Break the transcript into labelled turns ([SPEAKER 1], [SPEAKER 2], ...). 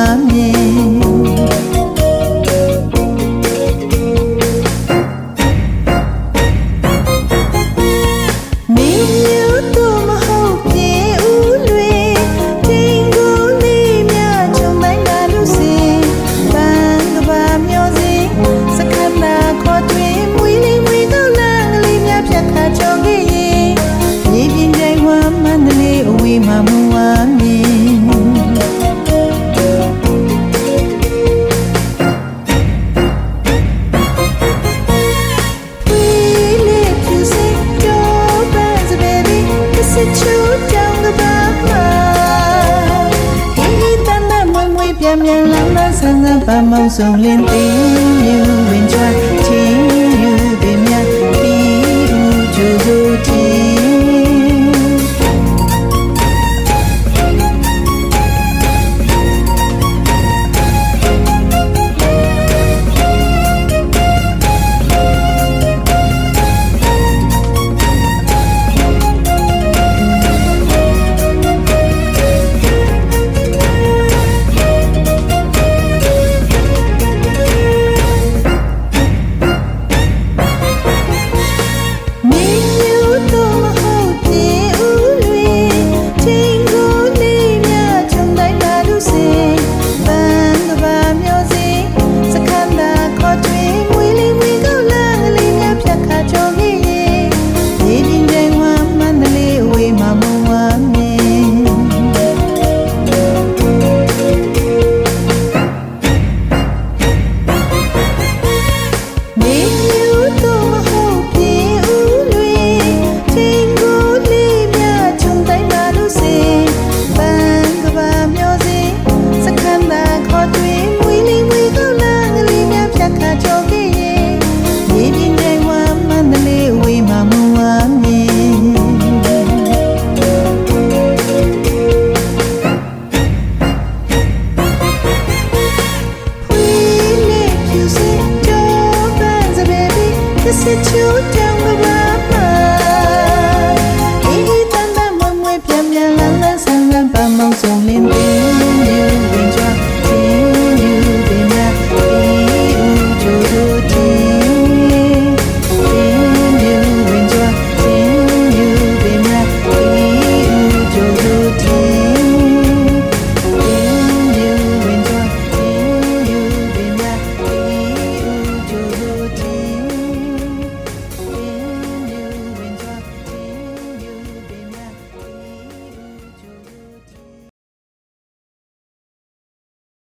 [SPEAKER 1] မ်းမြေ စစ်ချူတောင်းကဘာမှာဒီတန်တဲ့မွေမွေပြန်ပြန်လမ်းလမ်းဆန်းဆန်းပမောင်ဆုံးလင်းတင်းယူဝင်ချ